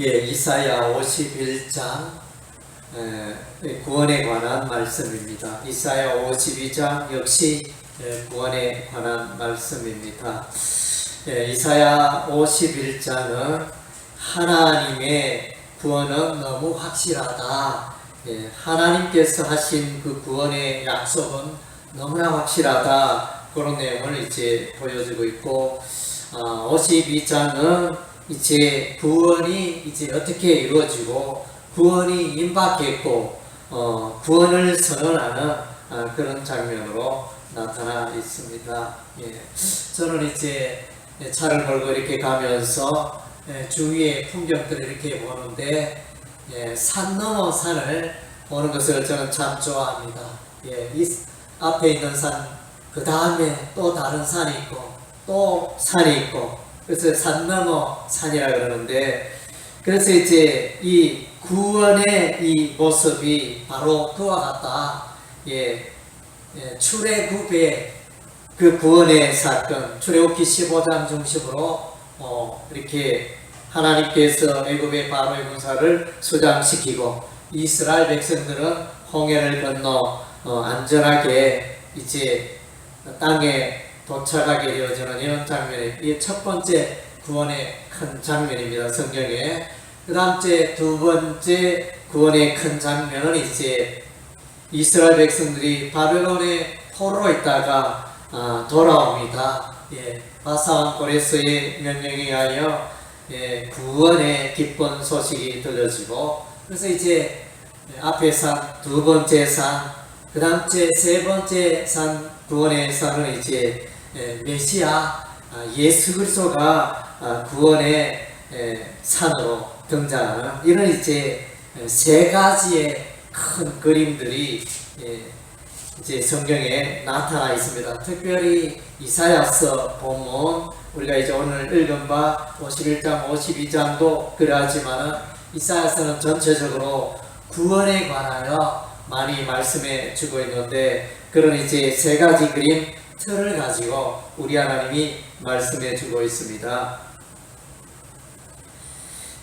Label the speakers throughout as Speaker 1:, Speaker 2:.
Speaker 1: 예, 이사야 51장 에, 구원에 관한 말씀입니다. 이사야 52장 역시 에, 구원에 관한 말씀입니다. 예, 이사야 51장은 하나님의 구원은 너무 확실하다. 예, 하나님께서 하신 그 구원의 약속은 너무나 확실하다. 그런 내용을 이제 보여주고 있고, 아, 52장은 이제 구원이 이제 어떻게 이루어지고 구원이 임박했고 어, 구원을 선언하는 아, 그런 장면으로 나타나 있습니다. 예. 저는 이제 차를 몰고 이렇게 가면서 예, 주위의 풍경들을 이렇게 보는데 예, 산 넘어 산을 보는 것을 저는 참 좋아합니다. 예, 이 앞에 있는 산, 그 다음에 또 다른 산이 있고 또 산이 있고 그래서 산 넘어 산이라 그러는데 그래서 이제 이 구원의 이 모습이 바로 그와 같다. 예, 예 출애굽의 그 구원의 사건, 출애굽기 15장 중심으로 어, 이렇게 하나님께서 애굽의 바로의 군사를 수장시키고 이스라엘 백성들은 홍해를 건너 어, 안전하게 이제 땅에 도착하게 되어지는 이런 장면이 이게 첫 번째 구원의 큰 장면입니다. 성경에. 그 다음째 두 번째 구원의 큰 장면은 이제 이스라엘 백성들이 바벨론의 포로로 있다가 아, 돌아옵니다. 예, 바사왕 고레스의 명령에 의하여 예, 구원의 기쁜 소식이 들려지고 그래서 이제 앞에 산, 두 번째 산, 그 다음째 세 번째 산 구원의 산은 이제 예, 메시아 아, 예수 그리스도가 아, 구원의 예, 산으로 등장하는 이런 이제 세 가지의 큰 그림들이 예, 이제 성경에 나타나 있습니다. 특별히 이사야서 본문 우리가 이제 오늘 읽은 바 51장, 52장도 그러하지만은 이사야서는 전체적으로 구원에 관하여 많이 말씀해 주고 있는데 그런 이제 세 가지 그림 틀을 가지고 우리 하나님이 말씀해 주고 있습니다.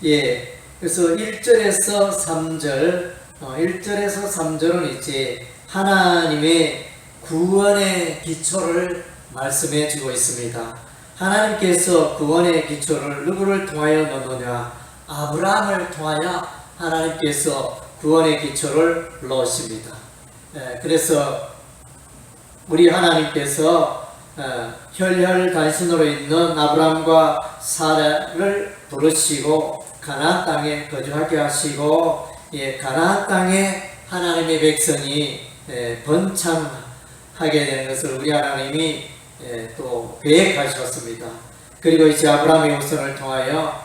Speaker 1: 예, 그래서 1절에서 3절, 어, 1절에서 3절은 이제 하나님의 구원의 기초를 말씀해 주고 있습니다. 하나님께서 구원의 기초를 누구를 통하여 넣느냐? 아브라함을 통하여 하나님께서 구원의 기초를 넣으십니다. 예, 그래서 우리 하나님께서 어, 혈혈 단신으로 있는 아브라함과 사라를 부르시고 가나안 땅에 거주하게 하시고 예, 가나안 땅에 하나님의 백성이 예, 번창하게 되는 것을 우리 하나님이 예, 또 계획하셨습니다. 그리고 이제 아브라함의 후손을 통하여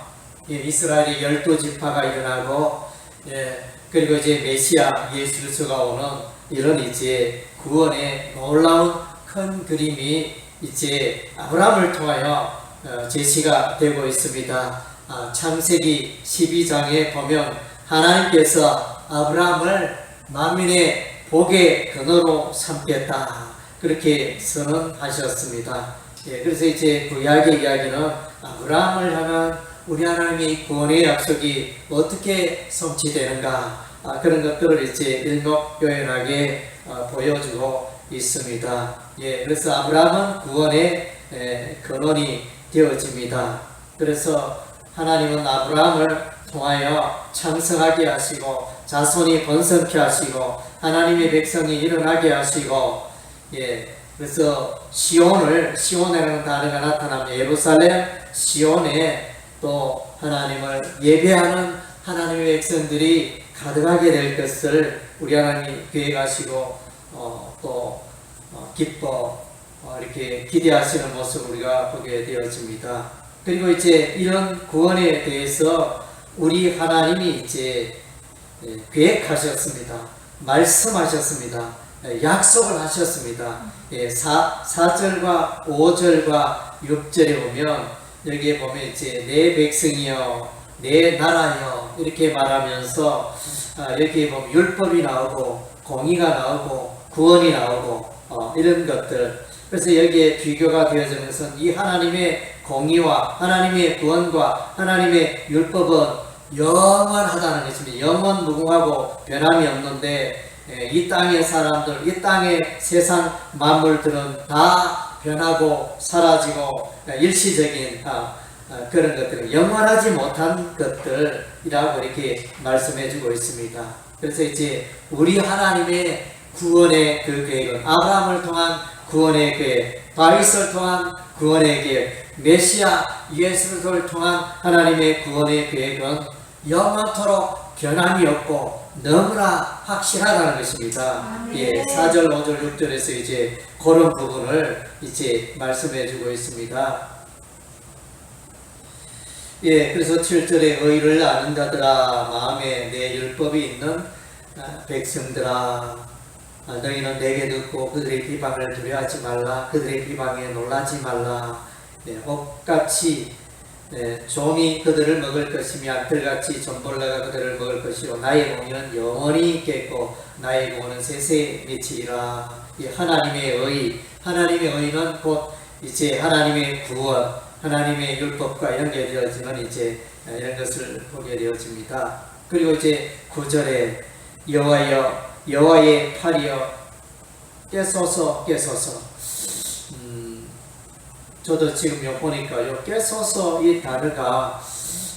Speaker 1: 예, 이스라엘의 열두 지파가 일어나고 예, 그리고 이제 메시아 예수 그리스도가 오는 이런 이제 구원의 놀라운 큰 그림이 이제 아브라함을 통하여 어, 제시가 되고 있습니다. 아, 창세기 12장에 보면 하나님께서 아브라함을 만민의 복의 근원으로 삼겠다 그렇게 선언하셨습니다. 예, 그래서 이제 구약의 이야기는 아브라함을 향한 우리 하나님의 구원의 약속이 어떻게 성취되는가 아, 그런 것들을 이제 일목요연하게 어, 보여주고 있습니다. 예, 그래서 아브라함은 구원의 에, 근원이 되어집니다. 그래서 하나님은 아브라함을 통하여 창성하게 하시고 자손이 번성케 하시고 하나님의 백성이 일어나게 하시고 예, 그래서 시온을 시온이라는 단어가 나타나면 예루살렘 시온에 또 하나님을 예배하는 하나님의 백성들이 가득하게 될 것을 우리 하나님이 계획하시고 어, 또 어, 기뻐 어, 이렇게 기대하시는 모습 우리가 보게 되어집니다. 그리고 이제 이런 구원에 대해서 우리 하나님이 이제 예, 계획하셨습니다. 말씀하셨습니다. 예, 약속을 하셨습니다. 예, 4, 4절과 5절과 6절에 보면 여기에 보면 이제 내 백성이여 내 나라여 이렇게 말하면서 아, 여기에 보면 율법이 나오고 공의가 나오고 구원이 나오고 어, 이런 것들 그래서 여기에 비교가 되어지는 것은 이 하나님의 공의와 하나님의 구원과 하나님의 율법은 영원하다는 것입니다. 영원 무궁하고 변함이 없는데 예, 이 땅의 사람들, 이 땅의 세상 만물들은 다 변하고 사라지고 예, 일시적인 아, 아, 그런 것들은 영원하지 못한 것들이라고 이렇게 말씀해 주고 있습니다. 그래서 이제 우리 하나님의 구원의 그 계획은 아브라함을 통한 구원의 계획, 다윗을 통한 구원의 계획, 메시아 예수를 통한 하나님의 구원의 계획은 영원토록 변함이 없고 너무나 확실하다는 것입니다.
Speaker 2: 아멘.
Speaker 1: 예, 4절, 5절, 6절에서 이제 그런 부분을 이제 말씀해 주고 있습니다. 예, 그래서 7절에 의를 아는다더라. 마음에 내 율법이 있는 아, 백성들아 아, 너희는 내게 듣고 그들의 비방을 두려워하지 말라. 그들의 비방에 놀라지 말라. 예, 옥같이 예, 종이 그들을 먹을 것이며 들같이 존벌레가 그들을 먹을 것이요. 나의 공의는 영원히 있겠고 나의 공은 세세에 미치리라. 이 하나님의 의 하나님의 의는 곧 이제 하나님의 구원 하나님의 율법과 연결되어지는 이제 이런 것을 보게 되어집니다. 그리고 이제 9절에 여호와여 여호와의 팔이여 깨소서 깨소서 음, 저도 지금 요 보니까 요 깨소서 이 단어가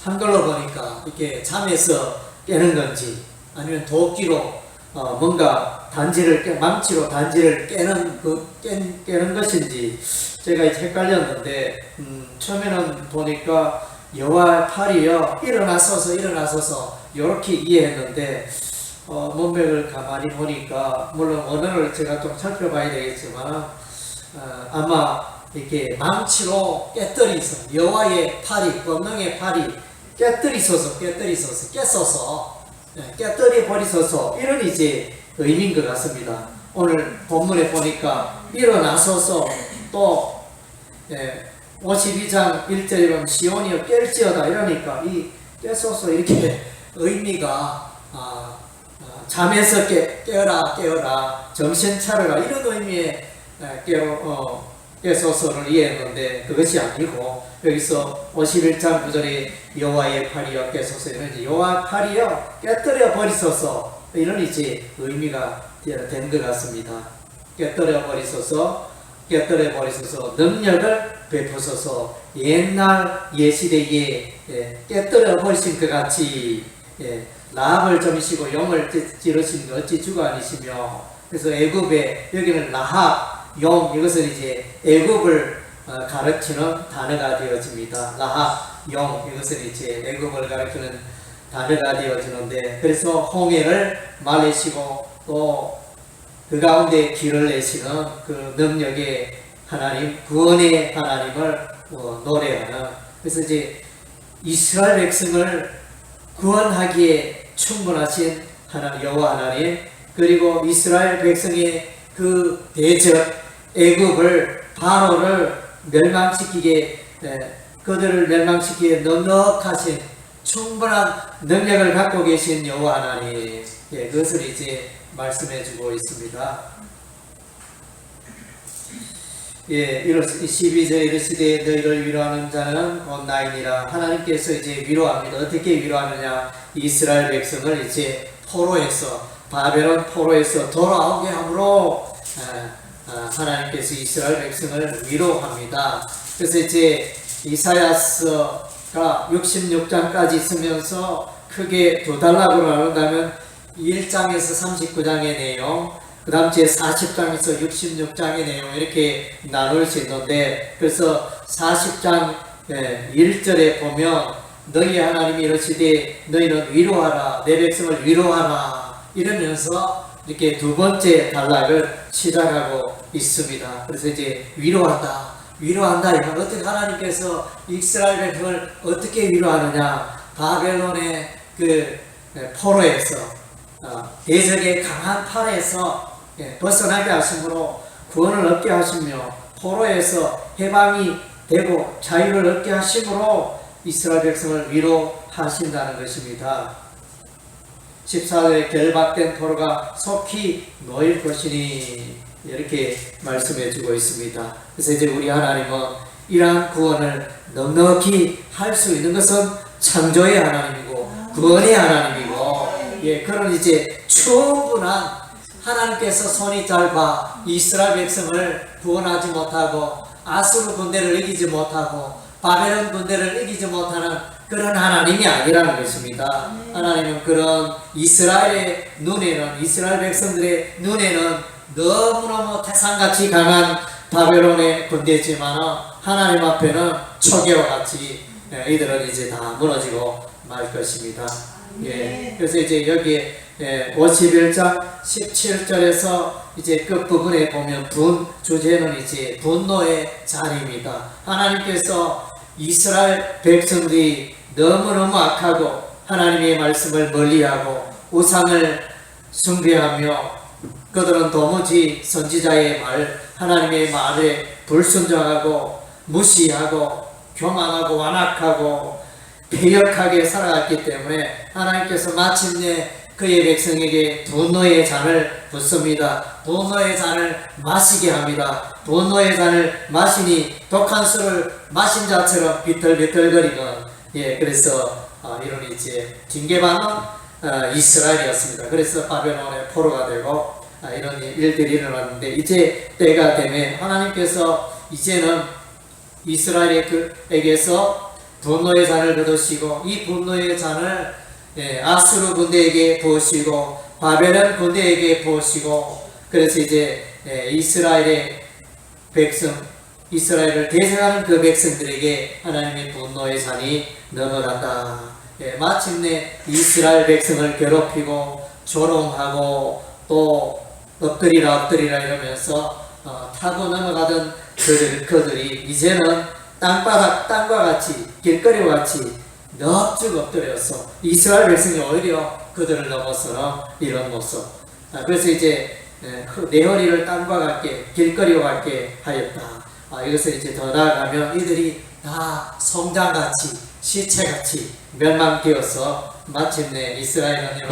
Speaker 1: 한글로 보니까 이렇게 잠에서 깨는 건지 아니면 도끼로 어, 뭔가 단지를 깨, 망치로 단지를 깨는 그 깨, 깨는 것인지 제가 헷갈렸는데 음, 처음에는 보니까 여호와 팔이여 일어나서서 일어나서서 이렇게 이해했는데 어, 문맥을 가만히 보니까 물론 언어를 제가 좀 살펴봐야 되겠지만 어, 아마 이렇게 망치로 깨뜨리서 여호와의 팔이 권능의 팔이 깨뜨리서서 깨뜨리서서 깨서서 예, 깨뜨려 버리서서 이런 이제 의미인 것 같습니다. 오늘 본문에 보니까 일어나서서 또 예, 52장 1절에 보면 시온이여 깰지어다 이러니까 이 깨소서 이렇게 의미가 아, 아, 잠에서 깨, 깨어라 깨어라 정신 차려라 이런 의미의 에, 깨어, 어, 깨소서를 이해했는데 그것이 아니고 여기서 51장 9절에 여호와의 팔이여 깨소서 이런 이제 여호와 팔이여 깨뜨려 버리소서. 이런 이제 의미가 된 것 같습니다. 깨뜨려 버리소서 깨뜨려 버리소서 능력을 베푸소서. 옛날 예시대에 예, 깨뜨려 버리신 것 같이 예, 라합을 점이시고 찌- 찌르신 것 어찌 주가 아니시며. 그래서 애굽에 여기는 라합 용 이것은 이제 애굽을 어, 가르치는 단어가 되어집니다. 라합 용 이것은 이제 애굽을 가르치는 단어가 되어지는데 그래서 홍해를 말리시고 또 그 가운데 길을 내시는 그 능력의 하나님, 구원의 하나님을 어, 노래하는 그래서 이제 이스라엘 백성을 구원하기에 충분하신 하나님 여호와 하나님 그리고 이스라엘 백성의 그 대적 애굽을 바로를 멸망시키게 에, 그들을 멸망시키기에 넉넉하신 충분한 능력을 갖고 계신 여호와 하나님 예, 그것을 이제 말씀해주고 있습니다. 예, 이렇 12절에 이르시되 너희를 위로하는 자는 곧 나이니라 하나님께서 이제 위로합니다. 어떻게 위로하느냐? 이스라엘 백성을 이제 포로에서 바벨론 포로에서 돌아오게 함으로 하나님께서 이스라엘 백성을 위로합니다. 그래서 이제 이사야서가 66장까지 있으면서 크게 두 단락으로 나눈다면 1장에서 39장의 내용, 그 다음 제 40장에서 66장의 내용 이렇게 나눌 수 있는데 그래서 40장 1절에 보면 너희 하나님이 이러시되 너희는 위로하라 내 백성을 위로하라 이러면서 이렇게 두 번째 단락을 시작하고 있습니다. 그래서 이제 위로한다 위로한다 어떻게 하나님께서 이스라엘 백성을 어떻게 위로하느냐 바벨론의 그 포로에서 어, 대적의 강한 팔에서 예, 벗어나게 하심으로 구원을 얻게 하시며 포로에서 해방이 되고 자유를 얻게 하심으로 이스라엘 백성을 위로하신다는 것입니다. 14절에 결박된 포로가 속히 놓일 것이니 이렇게 말씀해 주고 있습니다. 그래서 이제 우리 하나님은 이러한 구원을 넉넉히 할 수 있는 것은 창조의 하나님이고 구원의 하나님이고 예 그런 이제 충분한 하나님께서 손이 짧아 이스라엘 백성을 구원하지 못하고 아수르 군대를 이기지 못하고 바벨론 군대를 이기지 못하는 그런 하나님이 아니라는 것입니다. 하나님은 그런 이스라엘의 눈에는 이스라엘 백성들의 눈에는 너무너무 태산같이 강한 바벨론의 군대지만 하나님 앞에는 초계와 같이 예, 이들은 이제 다 무너지고 말 것입니다. 예, 그래서 이제 여기에 예, 51장 17절에서 이제 끝부분에 보면 분 주제는 이제 분노의 잔입니다. 하나님께서 이스라엘 백성들이 너무너무 악하고 하나님의 말씀을 멀리하고 우상을 숭배하며 그들은 도무지 선지자의 말, 하나님의 말에 불순종하고 무시하고 교만하고 완악하고 배역하게 살아갔기 때문에 하나님께서 마침내 그의 백성에게 분노의 잔을 붓습니다. 분노의 잔을 마시게 합니다. 분노의 잔을 마시니 독한 술을 마신 자처럼 비틀비틀거리는 예 그래서 어, 이런 이제 징계받는 어, 이스라엘이었습니다. 그래서 바벨론의 포로가 되고 아, 이런 일들이 일어났는데 이제 때가 되면 하나님께서 이제는 이스라엘에게서 분노의 잔을 거두시고 이 분노의 잔을 예, 아수르 군대에게 부으시고 바벨론 군대에게 부으시고 그래서 이제 예, 이스라엘의 백성 이스라엘을 대적하는 그 백성들에게 하나님의 분노의 잔이 넘어간다. 예, 마침내 이스라엘 백성을 괴롭히고 조롱하고 또 엎드리라 엎드리라 이러면서 어, 타고 넘어가던 그들, 그들이 이제는 땅바닥 땅과 같이 길거리와 같이 넙죽 엎드려서 이스라엘 백성이 오히려 그들을 넘어서는 이런 모습. 아, 그래서 이제 예, 그내 허리를 땅과 같게 길거리와 같게 하였다. 아, 이것을 이제 더 나아가면 이들이 다 성장같이 시체같이 멸망되어서 마침내 이스라엘은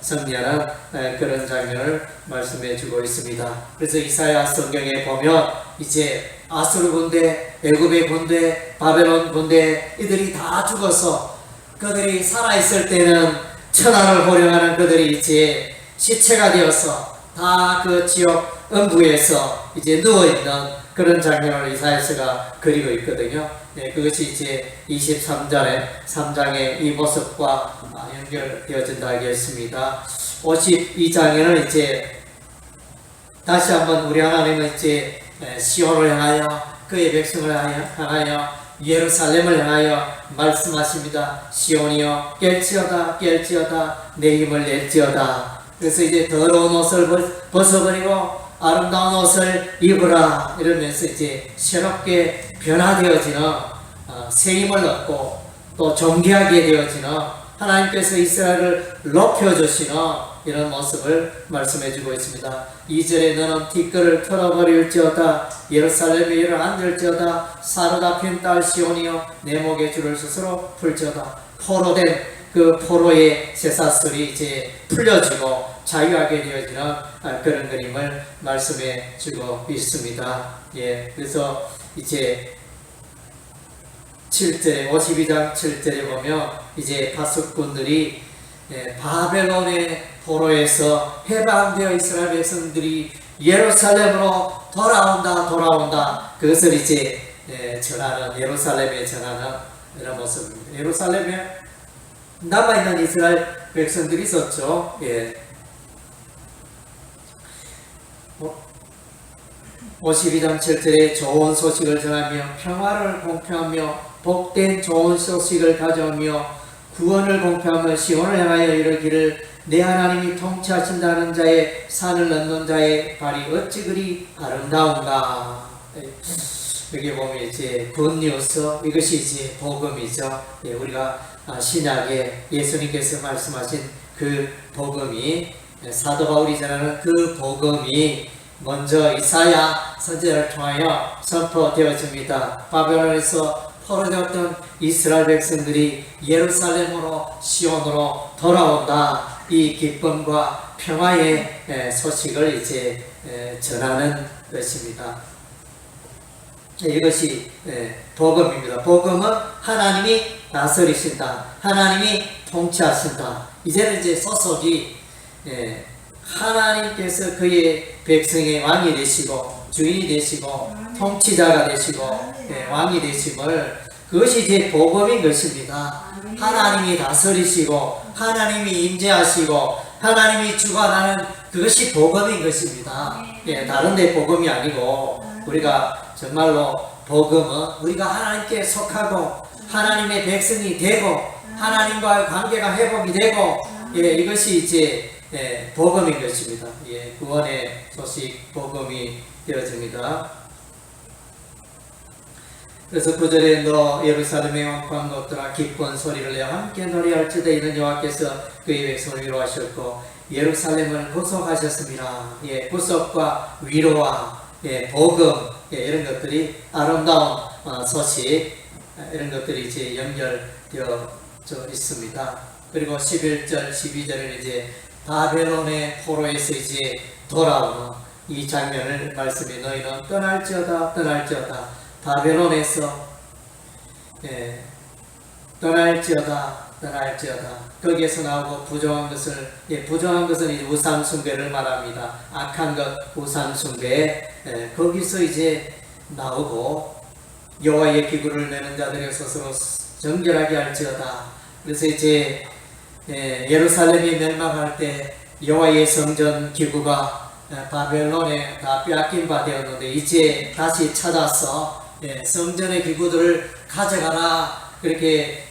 Speaker 1: 승리하는 에, 그런 장면을 말씀해 주고 있습니다. 그래서 이사야 성경에 보면 이제 아수르 군대, 애굽의 군대, 바벨론 군대 이들이 다 죽어서 그들이 살아 있을 때는 천하를 호령하는 그들이 이제 시체가 되어서 다 그 지역 음부에서 이제 누워 있는 그런 장면을 이사야서가 그리고 있거든요. 네, 그것이 이제 23절에 3장의 이 모습과 아, 연결되어진다 하겠습니다. 52장에는 이제 다시 한번 우리 하나님은 이제 에, 시온을 향하여 그의 백성을 향하여, 예루살렘을 향하여 말씀하십니다. 시온이여 깰지어다 깰지어다 내 힘을 낼지어다. 그래서 이제 더러운 옷을 벗- 벗어버리고 아름다운 옷을 입으라 이러면서 이제 새롭게 변화되어지는 어, 새 힘을 얻고 또 존귀하게 되어지는 하나님께서 이스라엘을 높여주시는 이런 모습을 말씀해주고 있습니다. 2절에 너는 티끌을 털어버릴지어다 예루살렘에 일을 앉을지어다 사르다 핀 딸 시온이여 내 목에 줄을 스스로 풀지어다 포로된 그 포로의 쇠사슬이 이제 풀려지고 자유하게 되어지는 아, 그런 그림을 말씀해 주고 있습니다. 예, 그래서 이제 7절에 52장 7절에 보면 이제 파수꾼들이 예, 바벨론의 포로에서 해방되어 이스라엘 백성들이 예루살렘으로 돌아온다 돌아온다 그것을 이제 예, 전하는 예루살렘에 전하는 이런 모습입니다. 예루살렘에 남아있는 이스라엘 백성들이 있었죠. 예. 52장 7절에 좋은 소식을 전하며 평화를 공표하며 복된 좋은 소식을 가져오며 구원을 공표하며 시온을 향하여 이르기를 내 하나님이 통치하신다는 자의 산을 넘는 자의 발이 어찌 그리 아름다운가 예. 여기 보면 이제 굿뉴스 이것이 이제 복음이죠. 예, 우리가 아, 신약에 예수님께서 말씀하신 그 복음이 예, 사도 바울이 전하는 그 복음이 먼저 이사야 선지자를 통하여 선포되어집니다. 바벨론에서 포로되었던 이스라엘 백성들이 예루살렘으로 시온으로 돌아온다. 이 기쁨과 평화의 에, 소식을 이제 에, 전하는 것입니다. 네, 이것이 에, 복음입니다. 복음은 하나님이 다스리신다. 하나님이 통치하신다. 이제는 이제 소속이 예, 하나님께서 그의 백성의 왕이 되시고 주인이 되시고 통치자가 되시고 예, 왕이 되심을 그것이 이제 복음인 것입니다. 하나님이 다스리시고 하나님이 임재하시고 하나님이 주관하는 그것이 복음인 것입니다. 예, 다른데 복음이 아니고 우리가 정말로 복음은 우리가 하나님께 속하고 하나님의 백성이 되고 하나님과의 관계가 회복이 되고 예, 이것이 이제 예, 복음인 것입니다. 예, 구원의 소식 복음이 되어집니다. 그래서 구절에 너 예루살렘의 왕관 것들아 기쁜 소리를 내어 함께 노래할지다 이는 여호와께서 그의 백성을 위로하셨고 예루살렘을 구속하셨습니다. 예, 구속과 위로와 예, 복음 예, 이런 것들이 아름다운 어, 소식 아, 이런 것들이 이제 연결되어 있습니다. 그리고 11절, 12절은 이제 바벨론의 포로에서 이제 돌아오는 이 장면을 말씀해 너희는 떠날지어다 떠날지어다. 바벨론에서 예, 떠날지어다 떠날지어다. 거기에서 나오고 부정한 것을 예, 부정한 것은 이제 우상 숭배를 말합니다. 악한 것 우상 숭배. 예, 거기서 이제 나오고 여호와의 기구를 내는 자들의 스스로 정결하게 할지어다. 그래서 이제 예, 예루살렘이 멸망할 때 여호와의 성전 기구가 예, 바벨론에 다 빼앗긴 바 되었는데 이제 다시 찾아서 예, 성전의 기구들을 가져가라 그렇게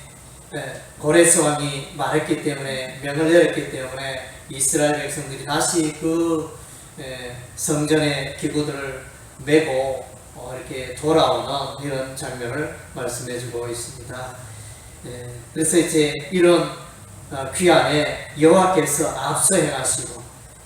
Speaker 1: 예, 고레스 왕이 말했기 때문에 명을 내렸기 때문에 이스라엘 백성들이 다시 그 예, 성전의 기구들을 메고 어, 이렇게 돌아오는 이런 장면을 말씀해주고 있습니다. 예, 그래서 이제 이런 어, 귀환에 여호와께서 앞서 행하시고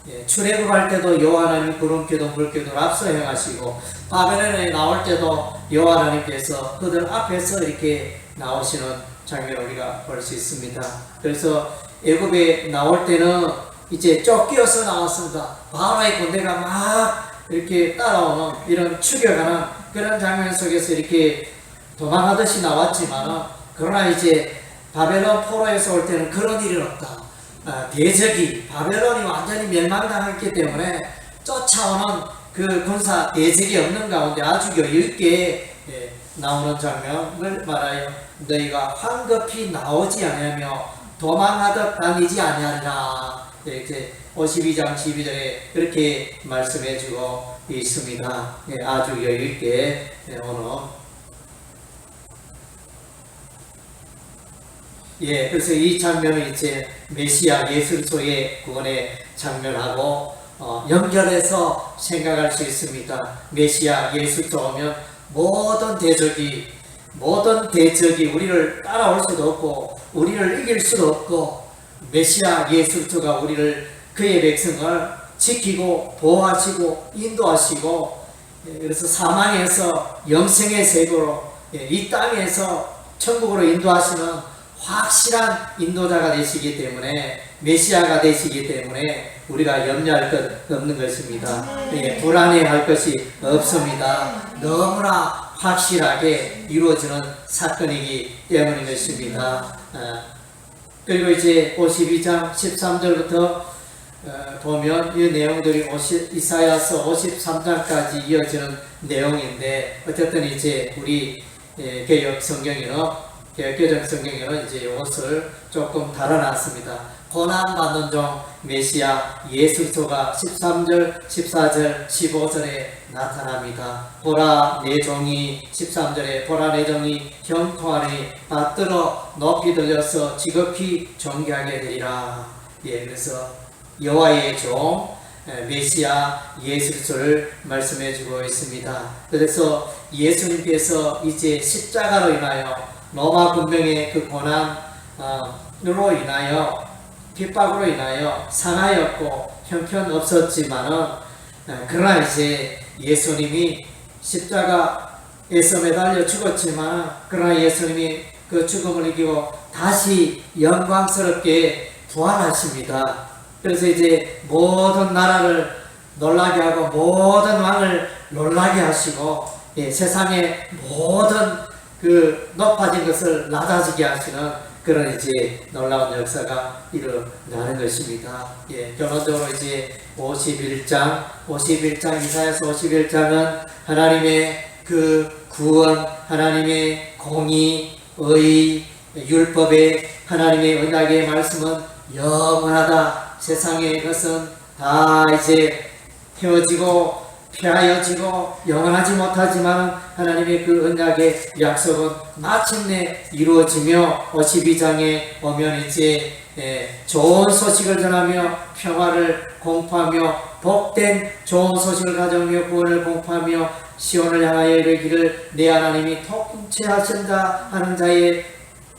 Speaker 1: 예, 출애굽할 때도 여호와 하나님 구름기도 물기도 앞서 행하시고 바벨론에 나올 때도 여호와 하나님께서 그들 앞에서 이렇게 나오시는 장면을 우리가 볼 수 있습니다. 그래서 애굽에 나올 때는 이제 쫓겨서 나왔습니다. 바로의 군대가 막 이렇게 따라오는 이런 추격하는 그런 장면 속에서 이렇게 도망하듯이 나왔지만 그러나 이제 바벨론 포로에서 올 때는 그런 일이 없다. 아, 대적이 바벨론이 완전히 멸망당했기 때문에 쫓아오는 그 군사 대적이 없는 가운데 아주 여유 있게 예, 나오는 장면을 말하여 너희가 황급히 나오지 아니하며 도망하듯 다니지 아니하리라 이렇게 52장 12절에 그렇게 말씀해주고 있습니다. 예, 아주 여유 있게 예, 오늘 예, 그래서 이 장면은 이제 메시아 예수소의 구원의 장면하고 어, 연결해서 생각할 수 있습니다. 메시아 예수소 오면 모든 대적이 모든 대적이 우리를 따라올 수도 없고 우리를 이길 수도 없고 메시아 예수소가 우리를 그의 백성을 지키고 보호하시고 인도하시고 예, 그래서 사망에서 영생의 세계로 예, 이 땅에서 천국으로 인도하시는 확실한 인도자가 되시기 때문에 메시아가 되시기 때문에 우리가 염려할 것 없는 것입니다. 예, 불안해할 것이 없습니다. 너무나 확실하게 이루어지는 사건이기 때문인 것입니다. 아, 그리고 이제 52장 13절부터 어, 보면 이 내용들이 50, 이사야서 53장까지 이어지는 내용인데 어쨌든 이제 우리 예, 개혁 성경에는 개혁개정 성경에는 이제 이것을 조금 달아놨습니다. 고난받는 종 메시아 예수소가 13절, 14절, 15절에 나타납니다. 보라 내 종이 13절에 보라 내 종이 형통하니 받들어 높이 들려서 지극히 존귀하게 되리라. 예, 그래서 여호와의 종 메시아 예수를 말씀해주고 있습니다. 그래서 예수님께서 이제 십자가로 인하여 로마 군병의 그 고난으로 인하여 핍박으로 인하여 상하였고 형편 없었지만은 그러나 이제 예수님이 십자가에서 매달려 죽었지만 그러나 예수님이 그 죽음을 이기고 다시 영광스럽게 부활하십니다. 그래서 이제 모든 나라를 놀라게 하고 모든 왕을 놀라게 하시고 예, 세상의 모든 그 높아진 것을 낮아지게 하시는 그런 이제 놀라운 역사가 일어나는 것입니다. 예, 결론적으로 이제 51장, 51장, 이사야서 51장은 하나님의 그 구원, 하나님의 공의, 의, 율법의 하나님의 언약의 말씀은 영원하다. 세상의 것은 다 이제 헤어지고 폐하여지고 영원하지 못하지만 하나님의 그 언약의 약속은 마침내 이루어지며 52장에 오면 이제 예, 좋은 소식을 전하며 평화를 공포하며 복된 좋은 소식을 가져오며 구원을 공포하며 시온을 향하여 이르기를 내 하나님이 통치하신다 하는 자의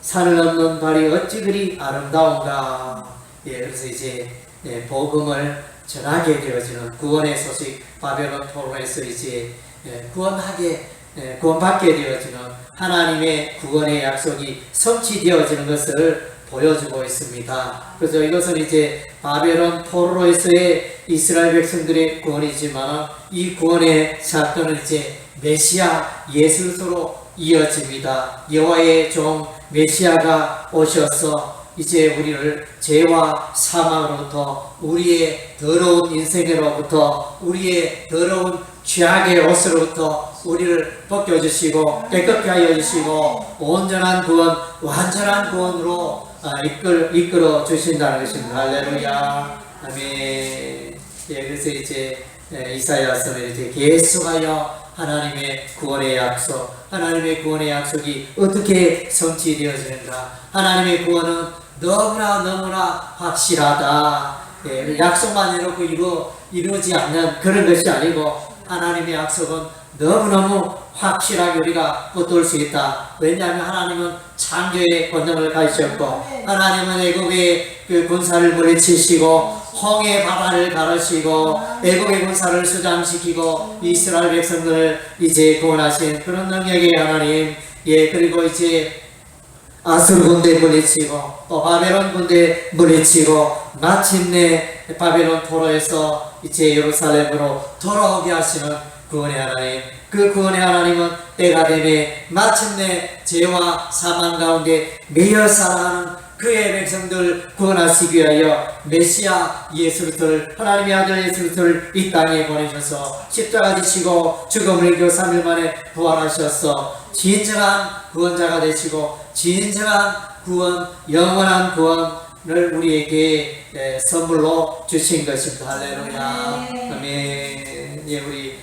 Speaker 1: 산을 넘는 발이 어찌 그리 아름다운가. 예, 그래서 이제 예, 복음을 전하게 되어지는 구원의 소식 바벨론 토론에서 이제 예, 구원하게 예, 구원받게 되어지는 하나님의 구원의 약속이 성취되어지는 것을 보여주고 있습니다. 그래서 이것은 이제 바벨론 포로에서의 이스라엘 백성들의 구원이지만 이 구원의 사건은 이제 메시아 예수로 이어집니다. 여호와의 종 메시아가 오셔서 이제 우리를 죄와 사망으로부터 우리의 더러운 인생으로부터 우리의 더러운 죄악의 옷으로부터 우리를 벗겨주시고 깨끗게 하여 주시고 온전한 구원, 완전한 구원으로 아, 이끌, 이끌어 주신다는 것입니다. 할렐루야. 아멘. 예, 그래서 이제 예, 이사야서는 이제 계속하여 하나님의 구원의 약속, 하나님의 구원의 약속이 어떻게 성취되어지는가? 하나님의 구원은 너무나 너무나 확실하다. 예, 약속만 해놓고 이루, 이루어지 않는 그런 것이 아니고 하나님의 약속은 너무너무 확실하게 우리가 붙들 수 있다. 왜냐하면 하나님은 창조의 권능을 가지셨고 하나님은 애국의 그 군사를 물리치시고 홍해 바다를 가르시고 애국의 군사를 수장시키고 이스라엘 백성들을 이제 구원하신 그런 능력의 하나님 예 그리고 이제 아수르 군대 물리치고 또 바벨론 군대 물리치고 마침내 바벨론 포로에서 이제 예루살렘으로 돌아오게 하시는 구원의 하나님. 그 구원의 하나님은 때가 되매 마침내 죄와 사망 가운데 매여 살아가는 그의 백성들 구원하시기 위하여 메시아 예수 그리스도를 하나님의 아들 예수 그리스도를 이 땅에 보내셔서 십자가 지시고 죽음을 이겨 3일 만에 부활하셔서 진정한 구원자가 되시고 진정한 구원 영원한 구원을 우리에게 에, 선물로 주신 것입니다. 할렐루야. 아멘. 예 우리